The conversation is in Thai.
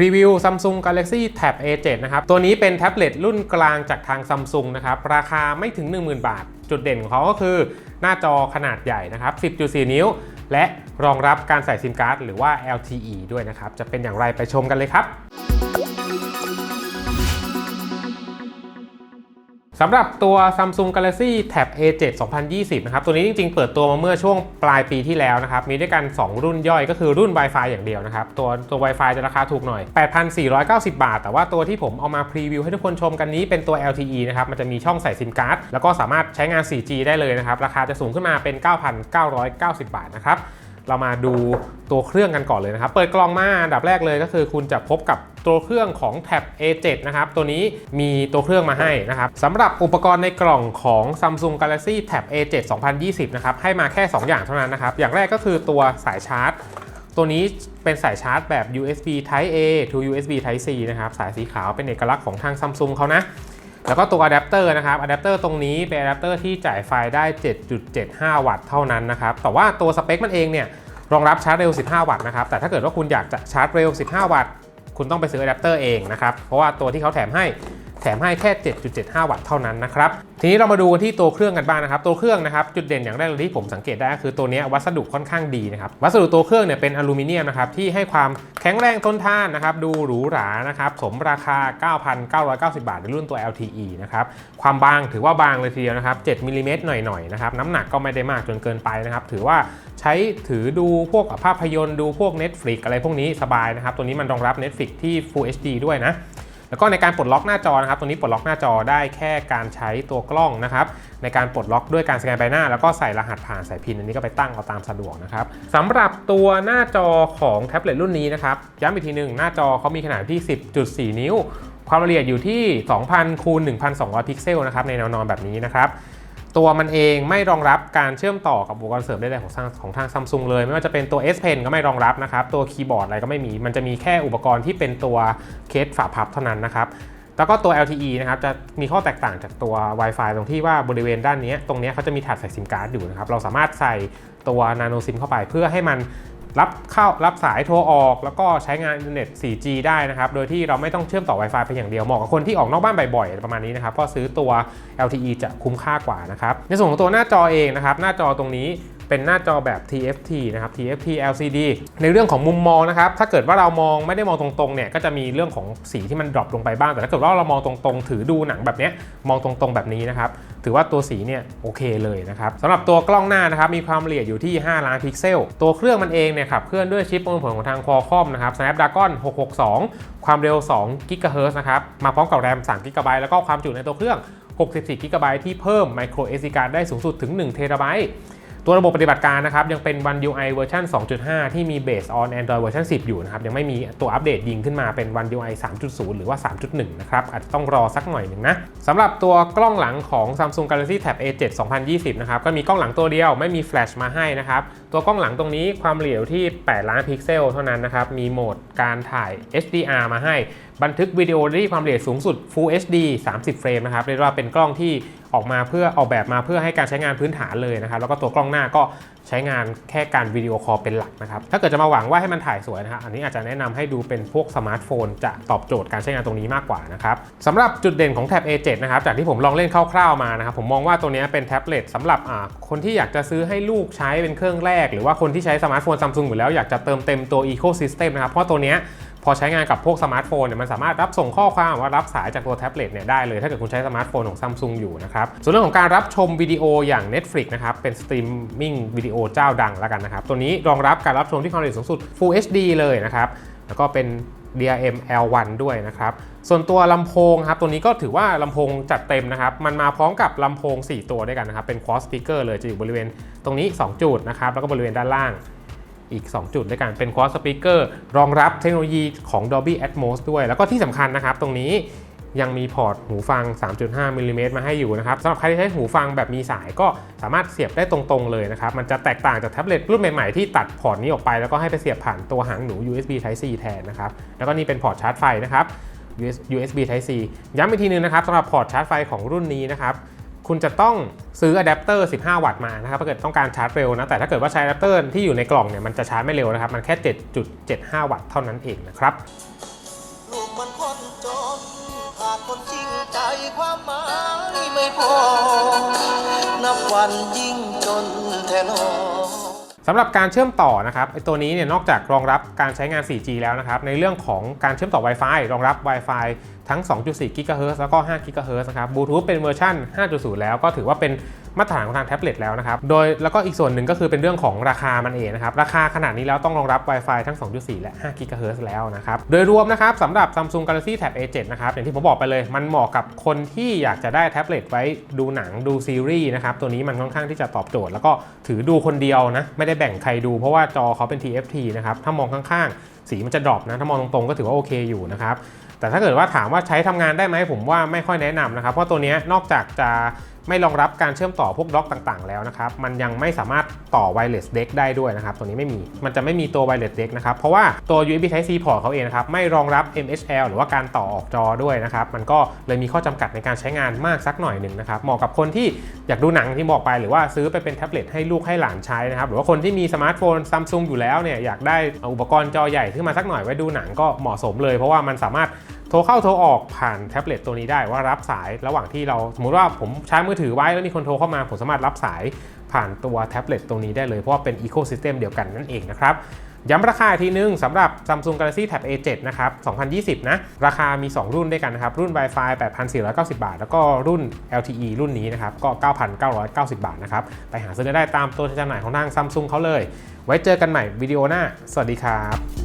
รีวิว Samsung Galaxy Tab A7 นะครับ ตัวนี้เป็นแท็บเล็ตรุ่นกลางจากทาง Samsung นะครับ ราคาไม่ถึง 10,000 บาท จุดเด่นของเขาก็คือหน้าจอขนาดใหญ่นะครับ 10.4 นิ้ว และรองรับการใส่ซิมการ์ดหรือว่า LTE ด้วยนะครับ จะเป็นอย่างไรไปชมกันเลยครับ สำหรับตัว Samsung Galaxy Tab A7 2020 นะครับ ตัวนี้จริงๆ เปิดตัวมาเมื่อช่วงปลายปีที่แล้วนะครับ มีด้วยกัน 2 รุ่นย่อยก็คือรุ่น Wi-Fi อย่างเดียวนะครับ ตัวตัว Wi-Fi จะราคาถูกหน่อย 8,490 บาท แต่ว่าตัวที่ผมเอามาพรีวิวให้ทุกคนชมกันนี้เป็นตัว LTE นะครับ มันจะมีช่องใส่ซิมการ์ด แล้วก็สามารถใช้งาน 4G ได้เลยนะครับ ราคาจะสูงขึ้นมาเป็น 9,990 บาทนะครับ เรามาดูตัวเครื่องกันก่อนเลยนะครับ เปิดกล่องมาอันดับแรกเลยก็คือ คุณจะพบกับตัวเครื่องของแท็บ A7 นะครับ ตัวนี้มีตัวเครื่องมาให้นะครับสำหรับอุปกรณ์ในกล่องของ Samsung Galaxy Tab A7 2020 นะครับ ให้มาแค่ 2 อย่างเท่านั้นนะครับ อย่างแรกก็คือตัวสายชาร์จ ตัวนี้เป็นสายชาร์จแบบ USB Type A to USB Type C นะครับ สายสีขาวเป็นเอกลักษณ์ของทาง Samsung เขานะแล้วก็ตัวอะแดปเตอร์นะครับอะแดปเตอร์ตรงนี้เป็นอะแดปเตอร์ที่จ่ายไฟได้ 7.75 วัตต์เท่านั้นนะครับ แต่ว่าตัวสเปคมันเองเนี่ย รองรับชาร์จเร็ว 15 วัตต์นะครับ แต่ถ้าเกิดว่าคุณอยากจะชาร์จเร็ว 15 วัตต์ คุณต้องไปซื้ออะแดปเตอร์เองนะครับ เพราะว่าตัวที่เขาแถมให้ แถมให้แค่ 7.75 วัตต์เท่านั้นนะครับ ทีนี้เรามาดูกันที่ตัวเครื่องกันบ้างนะครับ ตัวเครื่องนะครับ จุดเด่นอย่างแรกเลยที่ผมสังเกตได้ก็คือตัวนี้วัสดุค่อนข้างดีนะครับ วัสดุตัวเครื่องเนี่ยเป็นอลูมิเนียมนะครับที่ให้ความแข็งแรงทนทานนะครับ ดูหรูหรานะครับ สมราคา 9,990 บาท ในรุ่นตัว LTE นะครับ ความบางถือว่าบางเลยทีเดียวนะครับ 7มิลลิเมตรหน่อยๆนะครับ น้ำหนักก็ไม่ได้มากจนเกินไปนะครับ ถือว่าใช้ถือดูพวกภาพยนตร์ดูพวก Netflix อะไรพวกนี้สบายนะครับ ตัวนี้มันรองรับ Netflix ที่ Full HD ด้วยนะ แล้วก็ในการปลดล็อกหน้าจอนะครับ ตัวนี้ปลดล็อกหน้าจอได้แค่การใช้ตัวกล้องนะครับ ในการปลดล็อกด้วยการสแกนใบหน้า แล้วก็ใส่รหัสผ่านสายพินอันนี้ก็ไปตั้งเอาตามสะดวกนะครับสำหรับตัวหน้าจอของแท็บเล็ตรุ่นนี้นะครับย้ำอีกทีหนึ่งหน้าจอเขามีขนาดที่ 10.4 นิ้ว ความละเอียดอยู่ที่ 2,000คูณ1,200 พิกเซลนะครับในแนวนอนแบบนี้นะครับ ตัวมันเองไม่รองรับการเชื่อมต่อกับอุปกรณ์เสริมใดๆของทางของทางซัมซุงเลย ไม่ว่าจะเป็นตัว S Pen ก็ไม่รองรับนะครับ ตัวคีย์บอร์ดอะไรก็ไม่มี มันจะมีแค่อุปกรณ์ที่เป็นตัวเคสฝาพับเท่านั้นนะครับแล้วก็ตัว LTE นะครับจะมีข้อแตกต่างจากตัว Wi-Fi ตรงที่ว่าบริเวณด้านนี้ ตรงนี้เขาจะมีถาดใส่ซิมการ์ดอยู่นะครับ เราสามารถใส่ตัวนาโนซิมเข้าไปเพื่อให้มัน รับเข้ารับสายโทรออก แล้วก็ใช้งานอินเทอร์เน็ต 4G ได้นะครับ โดยที่เราไม่ต้องเชื่อมต่อ Wi-Fi เพียงอย่างเดียว เหมาะกับคนที่ออกนอกบ้านบ่อยๆ ประมาณนี้นะครับ ก็ซื้อตัว LTE จะคุ้มค่ากว่านะครับ ในส่วนของตัวหน้าจอเองนะครับ หน้าจอตรงนี้ เป็นหน้าจอแบบ TFT นะครับ TFT LCD ในเรื่องของมุมมองนะครับถ้าเกิดว่าเรามองไม่ได้มองตรงๆเนี่ยก็จะมีเรื่องของสีที่มันดรอปลงไปบ้าง แต่ถ้าเกิดว่าเรามองตรงๆ ถือดูหนังแบบนี้มองตรงๆแบบนี้นะครับถือว่าตัวสีเนี่ยโอเคเลยนะครับสำหรับตัวกล้องหน้านะครับมีความละเอียดอยู่ที่ 5 ล้านพิกเซล ตัวเครื่องมันเองเนี่ยขับเคลื่อนด้วยชิปประมวลผลของทาง Qualcomm นะครับ Snapdragon 662 ความเร็ว2 GHz นะครับมาพร้อมกับแรม3 GB แล้วก็ความจุในตัวเครื่อง64 GB ที่เพิ่ม micro SD card ได้สูงสุดถึง1 TB ตัวระบบปฏิบัติการนะครับ ยังเป็น One UI เวอร์ชัน2.5 ที่มี Base on Android เวอร์ชัน10 อยู่นะครับ ยังไม่มีตัวอัปเดตยิงขึ้นมาเป็น One UI 3.0 หรือว่า 3.1 นะครับ อาจจะต้องรอสักหน่อยหนึ่งนะสำหรับตัวกล้องหลังของ Samsung Galaxy Tab A7 2020 นะครับ ก็มีกล้องหลังตัวเดียวไม่มีแฟลชมาให้นะครับ ตัวกล้องหลังตรงนี้ความละเอียดที่ 8 ล้านพิกเซลเท่านั้นนะครับ มีโหมดการถ่าย HDR มาให้ บันทึกวิดีโอได้ที่ความละเอียดสูงสุด Full HD 30 เฟรมนะครับ เรียกว่าเป็นกล้องที่ ออกมาเพื่อออกแบบมาเพื่อให้การใช้งานพื้นฐานเลยนะครับแล้วก็ตัวกล้องหน้าก็ใช้งานแค่การวิดีโอคอลเป็นหลักนะครับถ้าเกิดจะมาหวังว่าให้มันถ่ายสวยนะครับอันนี้อาจจะแนะนำให้ดูเป็นพวกสมาร์ทโฟนจะตอบโจทย์การใช้งานตรงนี้มากกว่านะครับสำหรับจุดเด่นของแท็บ A7 นะครับจากที่ผมลองเล่นคร่าวๆมานะครับผมมองว่าตัวนี้เป็นแท็บเล็ตสำหรับคนที่อยากจะซื้อให้ลูกใช้เป็นเครื่องแรก หรือว่าคนที่ใช้สมาร์ทโฟนซัมซุงอยู่แล้วอยากจะเติมเต็มตัว Ecosystem นะครับเพราะตัวเนี้ย อใช้งานกับพวกสมาร์ทโฟนเนี่ยมันสามารถรับส่งข้อความว่ารับสายจากตัวแท็บเล็ตเนี่ยได้เลยถ้าเกิดคุณใช้สมาร์ทโฟนของซัมซุงอยู่นะครับส่วนเรื่องของการรับชมวิดีโออย่าง Netflix นะครับเป็นสตรีมมิ่งวิดีโอเจ้าดังแล้วกันนะครับตัวนี้รองรับการรับชมที่ความละเอียดสูงสุด Full HD เลยนะครับแล้วก็เป็น DRM L1 ด้วยนะครับ ส่วนตัวลำโพงครับตัวนี้ก็ถือว่าลำโพงจัดเต็มนะครับ มันมาพร้อมกับลำโพง 4 ตัวด้วยกันนะครับ เป็น Quad Speaker เลยจะอยู่บริเวณตรงนี้ 2 จุดนะครับ แล้วก็บริเวณด้านล่าง อีก 2 จุดด้วยกัน เป็น Quad Speaker รองรับเทคโนโลยีของ Dolby Atmos ด้วย แล้วก็ที่สำคัญนะครับ ตรงนี้ยังมีพอร์ตหูฟัง 3.5 มิลลิเมตรมาให้อยู่นะครับสำหรับใครที่ใช้หูฟังแบบมีสายก็สามารถเสียบได้ตรงๆเลยนะครับ มันจะแตกต่างจากแท็บเล็ตรุ่นใหม่ๆ ที่ตัดพอร์ตนี้ออกไป แล้วก็ให้ไปเสียบผ่านตัวหางหนู USB Type C แทนนะครับ แล้วก็นี่เป็นพอร์ตชาร์จไฟนะครับ USB Type C ย้ำอีกทีนึงนะครับสำหรับพอร์ตชาร์จไฟของรุ่นนี้นะครับ คุณจะต้องซื้ออะแดปเตอร์ 15 วัตต์มานะครับถ้าเกิดต้องการชาร์จเร็วนะ แต่ถ้าเกิดว่าใช้อะแดปเตอร์ที่อยู่ในกล่องเนี่ยมันจะชาร์จไม่เร็วนะครับ มันแค่ 7.75 วัตต์เท่านั้นเองนะครับนับวันยิ่งจนแทนอ สำหรับการเชื่อมต่อนะครับไอตัวนี้เนี่ยนอกจากรองรับการใช้งาน 4G แล้วนะครับในเรื่องของการเชื่อมต่อ Wi-Fi รองรับ Wi-Fi ทั้ง 2.4 GHz แล้วก็ 5 GHz นะครับบลูทูธเป็นเวอร์ชัน5.0 แล้วก็ถือว่าเป็น มาตรฐานของทางแท็บเล็ตแล้วนะครับ โดยแล้วก็อีกส่วนหนึ่งก็คือเป็นเรื่องของราคามันเองนะครับ ราคาขนาดนี้แล้วต้องรองรับ Wi-Fi ทั้ง 2.4 และ 5 GHz แล้วนะครับ โดยรวมนะครับสำหรับ Samsung Galaxy Tab A7 นะครับ อย่างที่ผมบอกไปเลย มันเหมาะกับคนที่อยากจะได้แท็บเล็ตไว้ดูหนังดูซีรีส์นะครับ ตัวนี้มันค่อนข้างที่จะตอบโจทย์ แล้วก็ถือดูคนเดียวนะ ไม่ได้แบ่งใครดู เพราะว่าจอเขาเป็น TFT นะครับ ถ้ามองข้างๆ สีมันจะดรอปนะถ้ามองตรงๆก็ถือว่าโอเคอยู่นะครับแต่ถ้าเกิดว่าถามว่าใช้ทำงานได้ไหมผมว่าไม่ค่อยแนะนำนะครับ เพราะตัวนี้นอกจากจะไม่รองรับการเชื่อมต่อพวกด็อกต่างๆ แล้วนะครับ มันยังไม่สามารถต่อ wireless deck ได้ด้วยนะครับ ตัวนี้ไม่มี มันจะไม่มีตัว wireless deck นะครับ เพราะว่าตัว USB Type C port เขาเองนะครับ ไม่รองรับ MHL หรือว่าการต่อออกจอด้วยนะครับ มันก็เลยมีข้อจำกัดในการใช้งานมากสักหน่อยหนึ่งนะครับ เหมาะกับคนที่อยากดูหนังที่บอกไป หรือว่าซื้อไปเป็นแท็บเล็ตให้ลูกให้หลานใช้นะครับ หรือว่าคนที่มีสมาร์ทโฟนซัมซุงอยู่แล้วเนี่ย อยากได้อุปกรณ์จอใหญ่ขึ้นมาสักหน่อยไว้ดูหนังก็เหมาะสมเลย เพราะว่ามันสามารถโทรเข้าโทรออกผ่านแท็บเล็ตตัวนี้ได้ว่ารับสายระหว่างที่เราสมมุติว่าผมใช้มือถือไว้แล้วมีคนโทรเข้ามาผมสามารถรับสายผ่านตัวแท็บเล็ตตัวนี้ได้เลยเพราะว่าเป็นอีโค y ิสเต็มเดียวกันนั่นเองนะครับย้ำราคาอีกทีนึงสำหรับ Samsung Galaxy Tab A7 นะครับ 2020 นะ ราคามี 2 รุ่นด้วยกันนะครับ รุ่น Wi-Fi 8,490 บาท แล้วก็รุ่น LTE รุ่นนี้นะครับ ก็ 9,990 บาทนะครับ ไปหาซื้อได้ตามตัวจำหน่ายของทาง Samsung เขาเลย ไว้เจอกันใหม่วิดีโอหน้า สวัสดีครับ